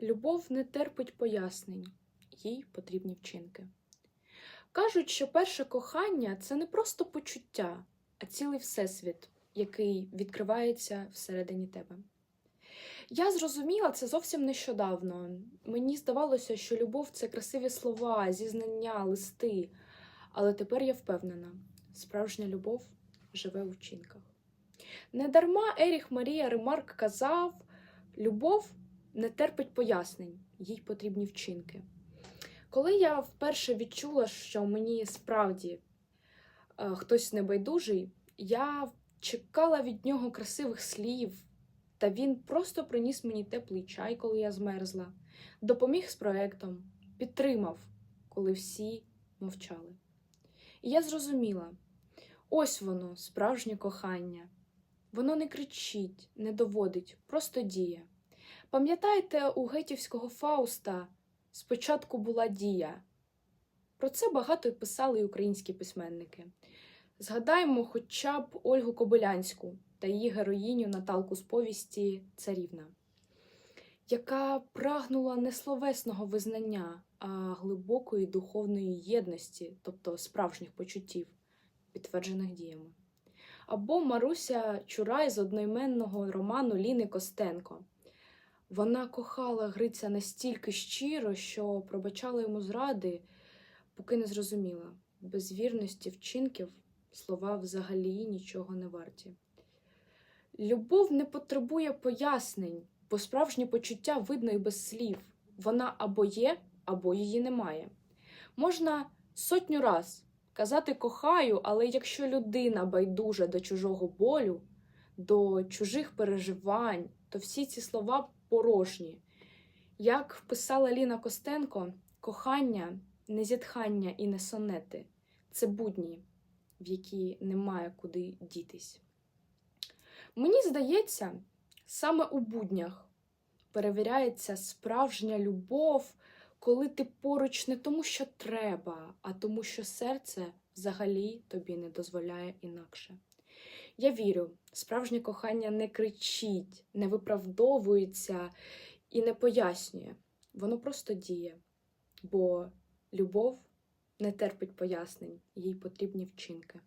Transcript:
Любов не терпить пояснень, їй потрібні вчинки. Кажуть, що перше кохання це не просто почуття, а цілий всесвіт, який відкривається всередині тебе. Я зрозуміла це зовсім нещодавно. Мені здавалося, що любов це красиві слова, зізнання, листи. Але тепер я впевнена, справжня любов живе у вчинках. Недарма Еріх Марія Ремарк казав: любов не терпить пояснень, їй потрібні вчинки. Коли я вперше відчула, що мені справді е, хтось небайдужий, я чекала від нього красивих слів, та він просто приніс мені теплий чай, коли я змерзла, допоміг з проектом, підтримав, коли всі мовчали. І я зрозуміла: ось воно, справжнє кохання. Воно не кричить, не доводить, просто діє. Пам'ятаєте, у гетівського Фауста спочатку була дія. Про це багато писали й українські письменники. Згадаємо хоча б Ольгу Кобилянську та її героїню Наталку з повісті Царівна, яка прагнула не словесного визнання, а глибокої духовної єдності, тобто справжніх почуттів, підтверджених діями. Або Маруся Чурай з одноіменного роману Ліни Костенко. Вона кохала Гриця настільки щиро, що пробачала йому зради, поки не зрозуміла. Без вірності вчинків слова взагалі нічого не варті. Любов не потребує пояснень, бо справжнє почуття видно і без слів. Вона або є, або її немає. Можна сотню раз казати кохаю, але якщо людина байдужа до чужого болю, до чужих переживань, то всі ці слова порожні. Як писала Ліна Костенко, кохання не зітхання і не сонети, це будні, в які немає куди дітись. Мені здається, саме у буднях перевіряється справжня любов, коли ти поруч не тому, що треба, а тому, що серце взагалі тобі не дозволяє інакше. Я вірю, справжнє кохання не кричить, не виправдовується і не пояснює. Воно просто діє, бо любов не терпить пояснень, їй потрібні вчинки.